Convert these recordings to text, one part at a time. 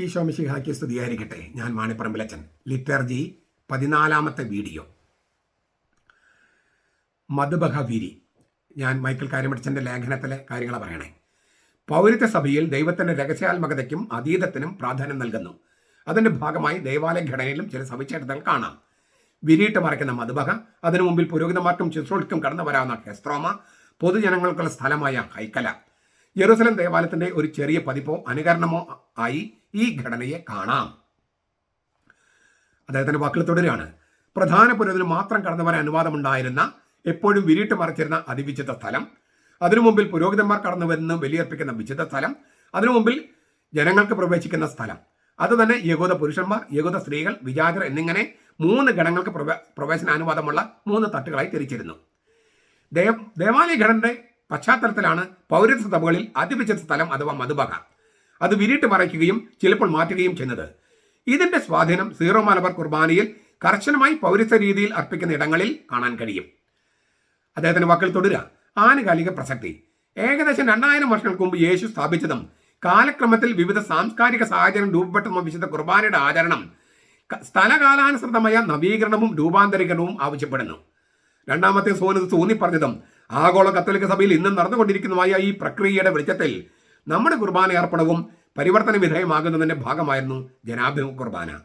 ഈ സ്തുതി ആയിരിക്കട്ടെ ഞാൻ മാണിപ്പറമ്പിലച്ചൻ. ലിറ്റർജി പതിനാലാമത്തെ വീഡിയോ. മധുബഹവിരി. ഞാൻ മൈക്കിൾ കാര്യമടിച്ചന്റെ ലേഖനത്തിലെ കാര്യങ്ങൾ പറയണേ. പൗരത്വ സഭയിൽ ദൈവത്തിന്റെ രഹസ്യാത്മകതയ്ക്കും അതീതത്തിനും പ്രാധാന്യം നൽകുന്നു. അതിന്റെ ഭാഗമായി ദേവാലയ ഘടനയിലും ചില സവിശേഷതകൾ കാണാം. വിരിയിട്ട് മറയ്ക്കുന്ന മധുബഹ അതിനു മുമ്പിൽ പുരോഹിതന്മാർക്കും ശുശ്രൂഷയ്ക്കും കടന്നു വരാവുന്ന ഹെസ്ത്രോമ പൊതുജനങ്ങൾക്കുള്ള സ്ഥലമായ ഹൈക്കല. ജെറുസലം ദേവാലയത്തിന്റെ ഒരു ചെറിയ പതിപ്പോ അനുകരണമോ ആയി ഈ ഘടനയെ കാണാം. അദ്ദേഹത്തിന്റെ വാക്കുകൾ തുടരുകയാണ്. പ്രധാന പുരോഹിതന് മാത്രം കടന്നു വരാൻ അനുവാദമുണ്ടായിരുന്ന എപ്പോഴും വിരിട്ട് മറച്ചിരുന്ന അതിവിചിത്ര സ്ഥലം. അതിനു മുമ്പിൽ പുരോഹിതന്മാർ കടന്നു വരുന്ന ബലിയർപ്പിക്കുന്ന വിചിത്ര സ്ഥലം. അതിനു മുമ്പിൽ ജനങ്ങൾക്ക് പ്രവേശിക്കുന്ന സ്ഥലം. അത് തന്നെ യഹൂദ പുരുഷന്മാർ യഹൂദ സ്ത്രീകൾ വിജാതർ എന്നിങ്ങനെ മൂന്ന് ഗണങ്ങൾക്ക് പ്രവേ പ്രവേശന അനുവാദമുള്ള മൂന്ന് തട്ടുകളായി തിരിച്ചിരുന്നു. ദേവ ദേവാലയ ഘടനയുടെ പശ്ചാത്തലത്തിലാണ് പൗരത്വ സഭകളിൽ അതിവിശുദ്ധ സ്ഥലം അഥവാ മധുബഹ അത് വിരിട്ട് മറയ്ക്കുകയും ചിലപ്പോൾ മാറ്റുകയും ചെയ്യുന്നത്. ഇതിന്റെ സ്വാധീനം സീറോ മലബാർ കുർബാനയിൽ കർശനമായി പൗരത്വ രീതിയിൽ അർപ്പിക്കുന്ന ഇടങ്ങളിൽ കാണാൻ കഴിയും. അദ്ദേഹത്തിന്റെ വാക്കിൽ തുടരുക. ആനുകാലിക പ്രസക്തി. ഏകദേശം രണ്ടായിരം വർഷങ്ങൾക്ക് മുമ്പ് യേശു സ്ഥാപിച്ചതും കാലക്രമത്തിൽ വിവിധ സാംസ്കാരിക സാഹചര്യം രൂപപ്പെട്ടതും വിശുദ്ധ കുർബാനയുടെ ആചരണം സ്ഥലകാലാനുസൃതമായ നവീകരണവും രൂപാന്തരീകരണവും ആവശ്യപ്പെടുന്നു. രണ്ടാമത്തെ സോനത് ഊന്നി പറഞ്ഞതും ആഗോള കത്തോലിക്ക സഭയിൽ ഇന്നും നടന്നുകൊണ്ടിരിക്കുന്നതുമായ ഈ പ്രക്രിയയുടെ വെളിച്ചത്തിൽ നമ്മുടെ കുർബാന അർപ്പണവും പരിവർത്തന വിധേയമാകുന്നതിന്റെ ഭാഗമായിരുന്നു ജനാഭിമുഖ കുർബാന.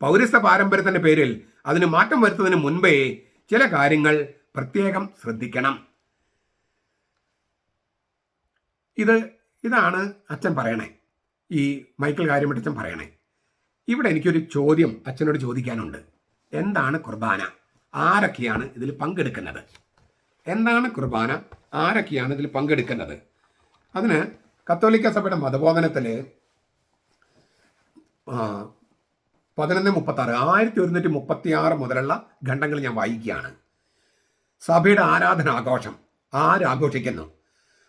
പൗരസ്ത്യ പാരമ്പര്യത്തിന്റെ പേരിൽ അതിന് മാറ്റം വരുത്തുന്നതിന് മുൻപേ ചില കാര്യങ്ങൾ പ്രത്യേകം ശ്രദ്ധിക്കണം. ഇത് ഇതാണ് അച്ഛൻ പറയണേ. ഈ മൈക്കിൾ കാര്യമറ്റച്ചൻ പറയണേ. ഇവിടെ എനിക്കൊരു ചോദ്യം അച്ഛനോട് ചോദിക്കാനുണ്ട്. എന്താണ് കുർബാന? ആരൊക്കെയാണ് ഇതിൽ പങ്കെടുക്കുന്നത്? എന്താണ് കുർബാന? ആരൊക്കെയാണ് ഇതിൽ പങ്കെടുക്കുന്നത്? അതിന് കത്തോലിക്ക സഭയുടെ മതബോധനത്തിൽ പതിനൊന്ന് മുപ്പത്തി ആറ് ആയിരത്തി ഒരുന്നൂറ്റി മുപ്പത്തി ആറ് മുതലുള്ള ഖണ്ഡങ്ങൾ ഞാൻ വായിക്കുകയാണ്. സഭയുടെ ആരാധന ആഘോഷം ആരാഘോഷിക്കുന്നു?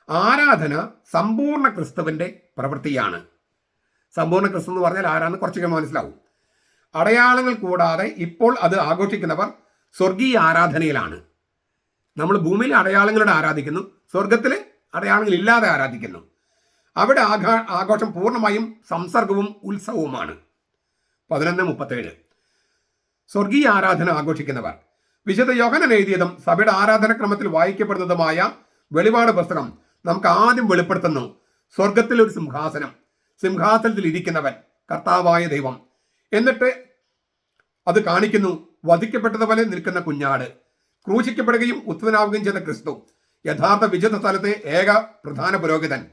ആരാധന സമ്പൂർണ ക്രിസ്തുവിന്റെ പ്രവൃത്തിയാണ്. സമ്പൂർണ ക്രിസ്തു എന്ന് പറഞ്ഞാൽ ആരാന്ന് കുറച്ചൊക്കെ മനസ്സിലാവും. അടയാളങ്ങൾ കൂടാതെ ഇപ്പോൾ അത് ആഘോഷിക്കുന്നവർ സ്വർഗീയ ആരാധനയിലാണ്. നമ്മൾ ഭൂമിയിൽ അടയാളങ്ങളുടെ ആരാധിക്കുന്നു സ്വർഗത്തിൽ അടയാളങ്ങൾ ഇല്ലാതെ ആരാധിക്കുന്നു. അവിടെ ആഘാ ആഘോഷം പൂർണമായും സംസർഗവും ഉത്സവവുമാണ്. പതിനൊന്ന് മുപ്പത്തേഴ്. സ്വർഗീയ ആരാധന ആഘോഷിക്കുന്നവർ. വിശുദ്ധ യോഹനൻ എഴുതിയതും സഭയുടെ ആരാധനക്രമത്തിൽ വായിക്കപ്പെടുന്നതുമായ വെളിപാട് പുസ്തകം നമുക്ക് ആദ്യം വെളിപ്പെടുത്തുന്നു. സ്വർഗത്തിൽ ഒരു സിംഹാസനം. സിംഹാസനത്തിൽ ഇരിക്കുന്നവൻ കർത്താവായ ദൈവം. എന്നിട്ട് അത് കാണിക്കുന്നു. വധിക്കപ്പെട്ടതുപോലെ നിൽക്കുന്ന കുഞ്ഞാട്. ക്രൂശിക്കപ്പെടുകയും ഉത്ഥനാവുകയും ചെയ്ത ക്രിസ്തു. യഥാർത്ഥ വിശുദ്ധ സ്ഥലത്തെ ഏക പ്രധാന പുരോഹിതൻ.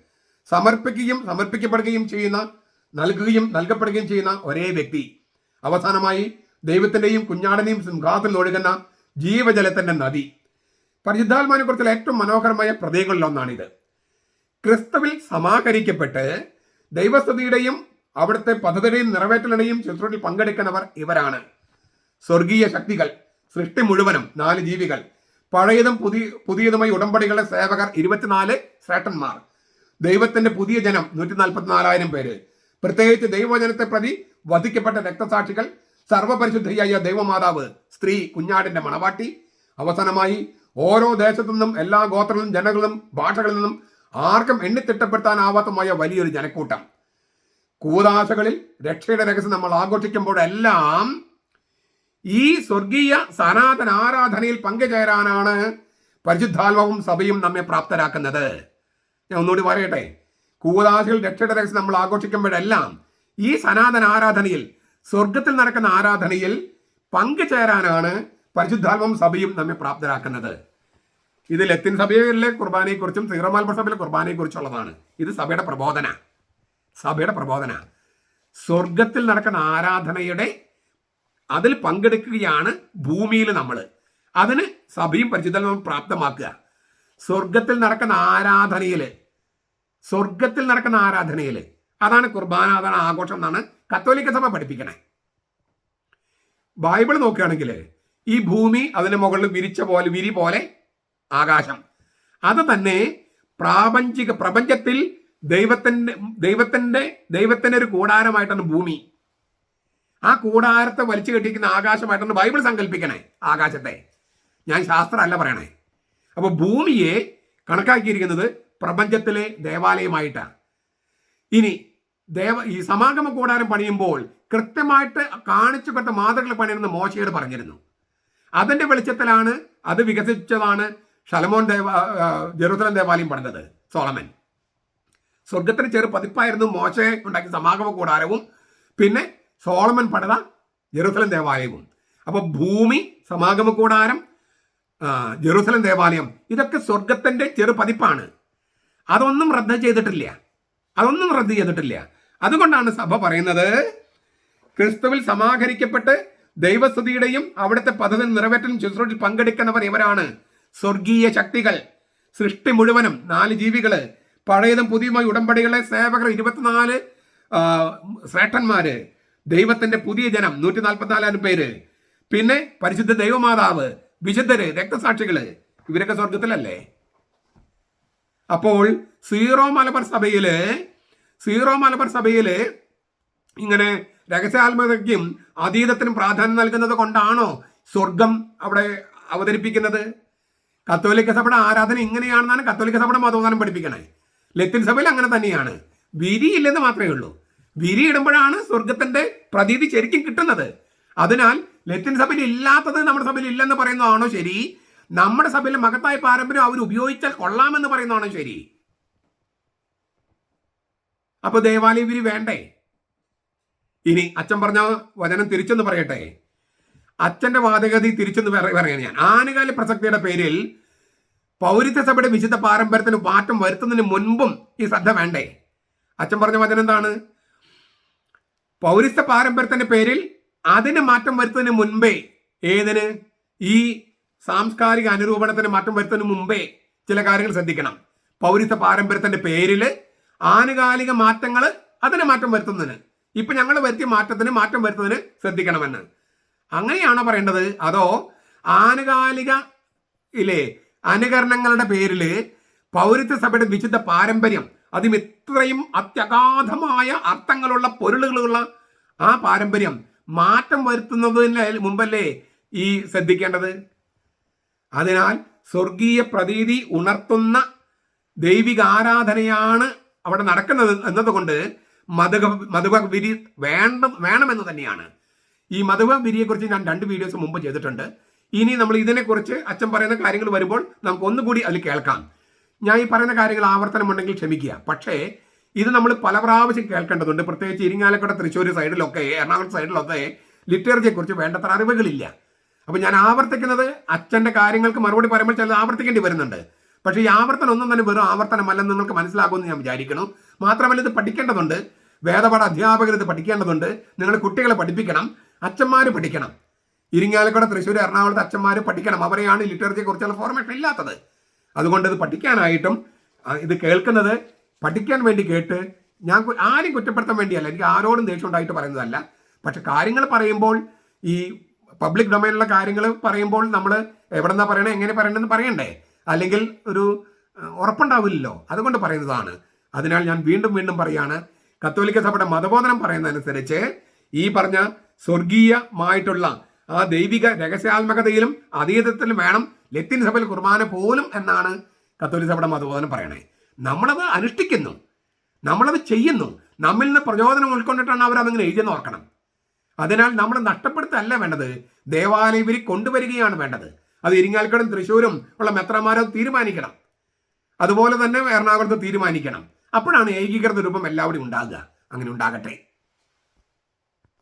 സമർപ്പിക്കുകയും സമർപ്പിക്കപ്പെടുകയും ചെയ്യുന്ന നൽകുകയും നൽകപ്പെടുകയും ചെയ്യുന്ന ഒരേ വ്യക്തി. അവസാനമായി ദൈവത്തിന്റെയും കുഞ്ഞാടിനെയും സിംഹാസനത്തിൽ ഒഴുകുന്ന ജീവജലത്തിന്റെ നദി. പരിശുദ്ധാത്മാനെ കുറിച്ചുള്ള ഏറ്റവും മനോഹരമായ പ്രതീകങ്ങളിലൊന്നാണിത് ക്രിസ്തുവിൽ സമാഹരിക്കപ്പെട്ട് ദൈവസ്ഥതിയുടെയും അവിടുത്തെ പദ്ധതിയുടെയും നിറവേറ്റലിനെയും ചിത്രത്തിൽ പങ്കെടുക്കുന്നവർ ഇവരാണ്. സ്വർഗീയ ശക്തികൾ സൃഷ്ടി മുഴുവനും നാല് ജീവികൾ. പഴയതും പുതിയ പുതിയതുമായി ഉടമ്പടികളുടെ സേവകർ ഇരുപത്തിനാല് ശ്രേഷ്ഠന്മാർ ദൈവത്തിന്റെ പുതിയ ജനം നൂറ്റി നാൽപ്പത്തിനാലായിരം പേര്. പ്രത്യേകിച്ച് ദൈവജനത്തെ പ്രതി വധിക്കപ്പെട്ട രക്തസാക്ഷികൾ സർവപരിശുദ്ധിയായ ദൈവമാതാവ് സ്ത്രീ കുഞ്ഞാടിന്റെ മണവാട്ടി. അവസാനമായി ഓരോ ദേശത്തു നിന്നും എല്ലാ ഗോത്രങ്ങളും ജനങ്ങളും ഭാഷകളിൽ നിന്നും ആർക്കും എണ്ണിത്തിട്ടപ്പെടുത്താനാവാത്തമായ വലിയൊരു ജനക്കൂട്ടം. കൂതാശകളിൽ രക്ഷയുടെ രഹസ്യം നമ്മൾ ആഘോഷിക്കുമ്പോഴെല്ലാം ഈ സ്വർഗീയ സനാതന ആരാധനയിൽ പങ്കുചേരാനാണ് പരിശുദ്ധാത്മാവും സഭയും നമ്മെ പ്രാപ്തരാക്കുന്നത്. ഞാൻ ഒന്നുകൂടി പറയട്ടെ? കൂതാശികൾ രക്ഷയുടെ രഹസ്യം നമ്മൾ ആഘോഷിക്കുമ്പോഴെല്ലാം ഈ സനാതന ആരാധനയിൽ സ്വർഗത്തിൽ നടക്കുന്ന ആരാധനയിൽ പങ്കുചേരാനാണ് പരിശുദ്ധാത്മം സഭയും നമ്മെ പ്രാപ്തരാക്കുന്നത്. ഇത് ലത്തിൻ സഭയിലെ കുർബാനയെക്കുറിച്ചും സീറോമാൽബ സഭയിലെ കുർബാനയെക്കുറിച്ചുള്ളതാണ്. ഇത് സഭയുടെ പ്രബോധന. സഭയുടെ പ്രബോധന. സ്വർഗത്തിൽ നടക്കുന്ന ആരാധനയുടെ അതിൽ പങ്കെടുക്കുകയാണ് ഭൂമിയിൽ നമ്മൾ. അതിന് സഭയും പരിശുദ്ധവും പ്രാപ്തമാക്കുക. സ്വർഗത്തിൽ നടക്കുന്ന ആരാധനയിൽ സ്വർഗത്തിൽ നടക്കുന്ന ആരാധനയിൽ. അതാണ് കുർബാന അതാണ് ആഘോഷം എന്നാണ് കത്തോലിക്ക സഭ പഠിപ്പിക്കണേ. ബൈബിൾ നോക്കുകയാണെങ്കിൽ ഈ ഭൂമി അതിന് മുകളിൽ വിരിച്ച പോലെ വിരി പോലെ ആകാശം. അത് തന്നെ പ്രാപഞ്ചിക പ്രപഞ്ചത്തിൽ ദൈവത്തിന്റെ ദൈവത്തിന്റെ ദൈവത്തിന്റെ ഒരു കൂടാരമായിട്ടാണ് ഭൂമി. ആ കൂടാരത്തെ വലിച്ചു കെട്ടിക്കുന്ന ആകാശമായിട്ടാണ് ബൈബിൾ സങ്കല്പിക്കണേ ആകാശത്തെ. ഞാൻ ശാസ്ത്രമല്ല പറയണേ. അപ്പൊ ഭൂമിയെ കണക്കാക്കിയിരിക്കുന്നത് പ്രപഞ്ചത്തിലെ ദേവാലയമായിട്ടാണ്. ഇനി ദേവ ഈ സമാഗമ കൂടാരം പണിയുമ്പോൾ കൃത്യമായിട്ട് കാണിച്ചു കൊടുത്ത മാതൃകൾ പണിയുന്ന മോശയോട് പറഞ്ഞിരുന്നു. അതിന്റെ വെളിച്ചത്തിലാണ് അത് വികസിച്ചതാണ് ഷലമോൻ ദേവ ജെറുസലം ദേവാലയം പണിതത് സോളമൻ. സ്വർഗത്തിന് ചെറു പതിപ്പായിരുന്നു മോശയെ ഉണ്ടാക്കിയ സമാഗമ കൂടാരവും പിന്നെ സോളമൻ പണിത ജെറുസലം ദേവാലയവും. അപ്പോൾ ഭൂമി സമാഗമ കൂടാരം ജെറൂസലം ദേവാലയം. ഇതൊക്കെ സ്വർഗത്തിന്റെ ചെറുപതിപ്പാണ്. അതൊന്നും റദ്ദ് ചെയ്തിട്ടില്ല. അതൊന്നും റദ്ദ് ചെയ്തിട്ടില്ല. അതുകൊണ്ടാണ് സഭ പറയുന്നത് ക്രിസ്തുവിൽ സമാഹരിക്കപ്പെട്ട് ദൈവസ്തുതിയുടെയും അവിടുത്തെ പദ്ധതി നിറവേറ്റലും ശുശ്രൂഷയിൽ പങ്കെടുക്കുന്നവർ ഇവരാണ്. സ്വർഗീയ ശക്തികൾ സൃഷ്ടി മുഴുവനും നാല് ജീവികൾ പഴയതും പുതിയതുമായ ഉടമ്പടികളെ സേവകർ ഇരുപത്തിനാല് ശ്രേഷ്ഠന്മാര് ദൈവത്തിന്റെ പുതിയ ജനം നൂറ്റി നാൽപ്പത്തിനാലായിരം പേര്. പിന്നെ പരിശുദ്ധ ദൈവമാതാവ് വിശുദ്ധര് രക്തസാക്ഷികൾ ഇവരൊക്കെ സ്വർഗത്തിലല്ലേ അപ്പോൾ സീറോ മലബാർ സഭയിൽ സീറോ മലബാർ സഭയിൽ ഇങ്ങനെ രഹസ്യാത്മകതയ്ക്കും അതീതത്തിനും പ്രാധാന്യം നൽകുന്നത് കൊണ്ടാണോ സ്വർഗം അവിടെ അവതരിപ്പിക്കുന്നത്? കത്തോലിക്ക സഭയുടെ ആരാധന ഇങ്ങനെയാണെന്നാണ് കത്തോലിക്ക സഭയുടെ മതോദാനം പഠിപ്പിക്കണേ. ലത്തിൻ സഭയിൽ അങ്ങനെ തന്നെയാണ്. വിരിയില്ലെന്ന് മാത്രമേ ഉള്ളൂ. വിരി ഇടുമ്പോഴാണ് സ്വർഗത്തിന്റെ പ്രതീതി ശരിക്കും കിട്ടുന്നത്. അതിനാൽ ലത്തിൻ സഭയിൽ ഇല്ലാത്തത് നമ്മുടെ സഭയിൽ ഇല്ലെന്ന് പറയുന്നതാണോ ശരി? നമ്മുടെ സഭയിലെ മഹത്തായ പാരമ്പര്യം അവർ ഉപയോഗിച്ചാൽ കൊള്ളാമെന്ന് പറയുന്നതാണോ ശരി? അപ്പൊ ദേവാലയ വിരി വേണ്ടേ? ഇനി അച്ഛൻ പറഞ്ഞ വചനം തിരിച്ചെന്ന് പറയട്ടെ. അച്ഛന്റെ വാദഗതി തിരിച്ചെന്ന് പറ- പറയാൻ ഞാൻ. ആനുകാലിക പ്രസക്തിയുടെ പേരിൽ പൗരത്വ സഭയുടെ വിശുദ്ധ പാരമ്പര്യത്തിന് മാറ്റം വരുത്തുന്നതിന് മുൻപും ഈ ശ്രദ്ധ വേണ്ടേ? അച്ഛൻ പറഞ്ഞ വചനം എന്താണ്? പൗരസ്ത്യ പാരമ്പര്യത്തിന്റെ പേരിൽ അതിന് മാറ്റം വരുത്തുന്നതിന് മുൻപേ ഏതിന്? ഈ സാംസ്കാരിക അനുരൂപണത്തിന് മാറ്റം വരുത്തുന്നതിന് മുമ്പേ ചില കാര്യങ്ങൾ ശ്രദ്ധിക്കണം. പൗരത്വ പാരമ്പര്യത്തിന്റെ പേരിൽ ആനുകാലിക മാറ്റങ്ങൾ അതിന് മാറ്റം വരുത്തുന്നതിന്. ഇപ്പൊ ഞങ്ങൾ വരുത്തിയ മാറ്റത്തിന് മാറ്റം വരുത്തുന്നതിന് ശ്രദ്ധിക്കണമെന്ന്. അങ്ങനെയാണോ പറയേണ്ടത്? അതോ ആനുകാലിക ഇല്ലേ അനുകരണങ്ങളുടെ പേരിൽ പൗരത്വ സഭയുടെ വിശുദ്ധ പാരമ്പര്യം അതും ഇത്രയും അത്യഗാധമായ അർത്ഥങ്ങളുള്ള പൊരുളുകളുള്ള ആ പാരമ്പര്യം മാറ്റം വരുത്തുന്നതിന് മുമ്പല്ലേ ഈ ശ്രദ്ധിക്കേണ്ടത്? അതിനാൽ സ്വർഗീയ പ്രതീതി ഉണർത്തുന്ന ദൈവിക ആരാധനയാണ് അവിടെ നടക്കുന്നത് എന്നതുകൊണ്ട് മധുക മധുവ വിരി വേണ്ട വേണമെന്ന് തന്നെയാണ്. ഈ മധുവ വിരിയെക്കുറിച്ച് ഞാൻ രണ്ട് വീഡിയോസ് മുമ്പ് ചെയ്തിട്ടുണ്ട്. ഇനി നമ്മൾ ഇതിനെക്കുറിച്ച് അച്ഛൻ പറയുന്ന കാര്യങ്ങൾ വരുമ്പോൾ നമുക്ക് ഒന്നുകൂടി അതിൽ കേൾക്കാം. ഞാൻ ഈ പറയുന്ന കാര്യങ്ങൾ ആവർത്തനമുണ്ടെങ്കിൽ ക്ഷമിക്കുക. പക്ഷേ ഇത് നമ്മൾ പല പ്രാവശ്യം കേൾക്കേണ്ടതുണ്ട്. പ്രത്യേകിച്ച് ഇരിങ്ങാലക്കുട തൃശ്ശൂർ സൈഡിലൊക്കെ എറണാകുളം സൈഡിലൊക്കെ ലിറ്ററേച്ചറിയെക്കുറിച്ച് വേണ്ടത്ര അറിവുകളില്ല. അപ്പോൾ ഞാൻ ആവർത്തിക്കുന്നത് അച്ഛന്റെ കാര്യങ്ങൾക്ക് മറുപടി പറയുമ്പോൾ ചിലത് ആവർത്തിക്കേണ്ടി വരുന്നുണ്ട്. പക്ഷേ ഈ ആവർത്തനം ഒന്നും തന്നെ വെറും ആവർത്തനമല്ലെന്ന് നിങ്ങൾക്ക് മനസ്സിലാകുമെന്ന് ഞാൻ വിചാരിക്കുന്നു. മാത്രമല്ല ഇത് പഠിക്കേണ്ടതുണ്ട്. വേദപാഠ അധ്യാപകർ ഇത് പഠിക്കേണ്ടതുണ്ട്. നിങ്ങളുടെ കുട്ടികളെ പഠിപ്പിക്കണം. അച്ഛന്മാർ പഠിക്കണം. ഇരിങ്ങാലക്കുട തൃശ്ശൂർ എറണാകുളത്ത് അച്ഛന്മാർ പഠിക്കണം. അവരെയാണ് ലിറ്ററേച്ചറിയെക്കുറിച്ചുള്ള ഫോർമേഷൻ ഇല്ലാത്തത്. അതുകൊണ്ട് ഇത് പഠിക്കാനായിട്ടും ഇത് കേൾക്കുന്നത് പഠിക്കാൻ വേണ്ടി കേട്ട് ഞാൻ ആരും കുറ്റപ്പെടുത്താൻ വേണ്ടിയല്ല. എനിക്ക് ആരോടും ദേഷ്യം ഉണ്ടായിട്ട് പറയുന്നതല്ല. പക്ഷെ കാര്യങ്ങൾ പറയുമ്പോൾ ഈ പബ്ലിക് ഡൊമൈനിലുള്ള കാര്യങ്ങൾ പറയുമ്പോൾ നമ്മൾ എവിടെ നിന്നാ പറയണേ എങ്ങനെ പറയണമെന്ന് പറയണ്ടേ? അല്ലെങ്കിൽ ഒരു ഉറപ്പുണ്ടാവില്ലല്ലോ. അതുകൊണ്ട് പറയുന്നതാണ്. അതിനാൽ ഞാൻ വീണ്ടും വീണ്ടും പറയാണ് കത്തോലിക്ക സഭയുടെ മതബോധനം പറയുന്നതനുസരിച്ച് ഈ പറഞ്ഞ സ്വർഗീയമായിട്ടുള്ള ആ ദൈവിക രഹസ്യാത്മകതയിലും അതീതത്തിലും വേണം ലത്തിൻ സഭയിൽ കുർബാന പോലും എന്നാണ് കത്തോലിക്ക സഭയുടെ മതബോധനം പറയണേ. നമ്മളത് അനുഷ്ഠിക്കുന്നു. നമ്മളത് ചെയ്യുന്നു. നമ്മിൽ നിന്ന് പ്രചോദനം ഉൾക്കൊണ്ടിട്ടാണ് അവർ അതിങ്ങനെ എഴുതിയെന്ന് ഓർക്കണം. അതിനാൽ നമ്മൾ നഷ്ടപ്പെടുത്തല്ല വേണ്ടത്. ദേവാലയ ഇവർ കൊണ്ടുവരികയാണ് വേണ്ടത്. അത് ഇരിങ്ങാലക്കുടം തൃശ്ശൂരും ഉള്ള മെത്രമാരോ തീരുമാനിക്കണം. അതുപോലെ തന്നെ എറണാകുളത്ത് തീരുമാനിക്കണം. അപ്പോഴാണ് ഏകീകൃത രൂപം എല്ലാവരും ഉണ്ടാകുക. അങ്ങനെ ഉണ്ടാകട്ടെ.